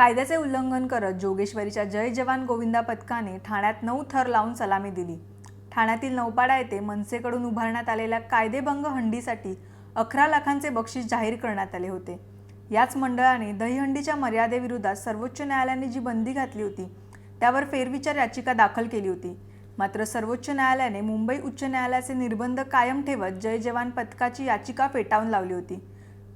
कायद्याचे उल्लंघन करत जोगेश्वरीच्या जय जवान गोविंदा पथकाने ठाण्यात नऊ थर लावून सलामी दिली. ठाण्यातील नौपाडा येथे मनसेकडून उभारण्यात आलेल्या कायदेभंग हंडीसाठी अकरा लाखांचे बक्षीस जाहीर करण्यात आले होते. याच मंडळाने दहीहंडीच्या मर्यादेविरोधात सर्वोच्च न्यायालयाने जी बंदी घातली होती त्यावर फेरविचार याचिका दाखल केली होती. मात्र सर्वोच्च न्यायालयाने मुंबई उच्च न्यायालयाचे निर्बंध कायम ठेवत जय जवान पथकाची याचिका फेटाळून लावली होती.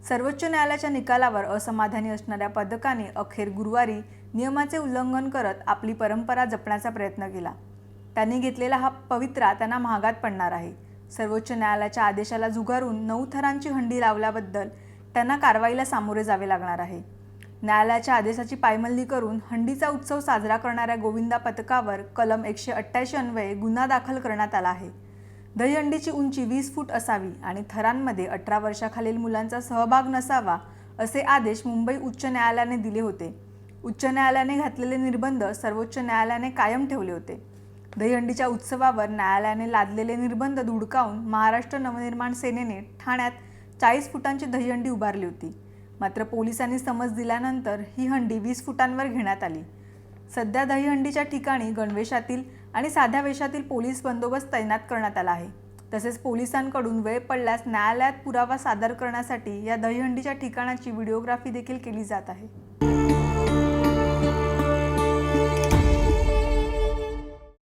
सर्वोच्च न्यायालयाच्या निकालावर असमाधानी असणाऱ्या पथकाने अखेर गुरुवारी नियमाचे उल्लंघन करत आपली परंपरा जपण्याचा प्रयत्न केला. त्यांनी घेतलेला हा पवित्रा त्यांना महागात पडणार आहे. सर्वोच्च न्यायालयाच्या आदेशाला झुगारून नऊ थरांची हंडी लावल्याबद्दल त्यांना कारवाईला सामोरे जावे लागणार आहे. न्यायालयाच्या आदेशाची पायमल्ली करून हंडीचा उत्सव साजरा करणाऱ्या गोविंदा पथकावर कलम एकशे अठ्ठ्याऐंशी अन्वये गुन्हा दाखल करण्यात आला आहे. दहीहंडीची उंची वीस फूट असावी आणि थरांमध्ये अठरा वर्षाखालील मुलांचा सहभाग नसावा असे आदेश मुंबई उच्च न्यायालयाने दिले होते. उच्च न्यायालयाने घातलेले निर्बंध सर्वोच्च न्यायालयाने कायम ठेवले होते. दहीहंडीच्या उत्सवावर न्यायालयाने लादलेले निर्बंध धुडकावून महाराष्ट्र नवनिर्माण सेनेने ठाण्यात चाळीस फुटांची दहीहंडी उभारली होती. मात्र पोलिसांनी समज दिल्यानंतर ही हंडी वीस फुटांवर घेण्यात आली. सध्या दहीहंडीच्या ठिकाणी गणवेशातील आणि साध्या वेशातील पोलीस बंदोबस्त तैनात करण्यात आला आहे. तसेच पोलिसांकडून वेळ पडल्यास न्यायालयात पुरावा सादर करण्यासाठी या दहीहंडीच्या ठिकाणाची व्हिडिओग्राफी देखील केली जात आहे.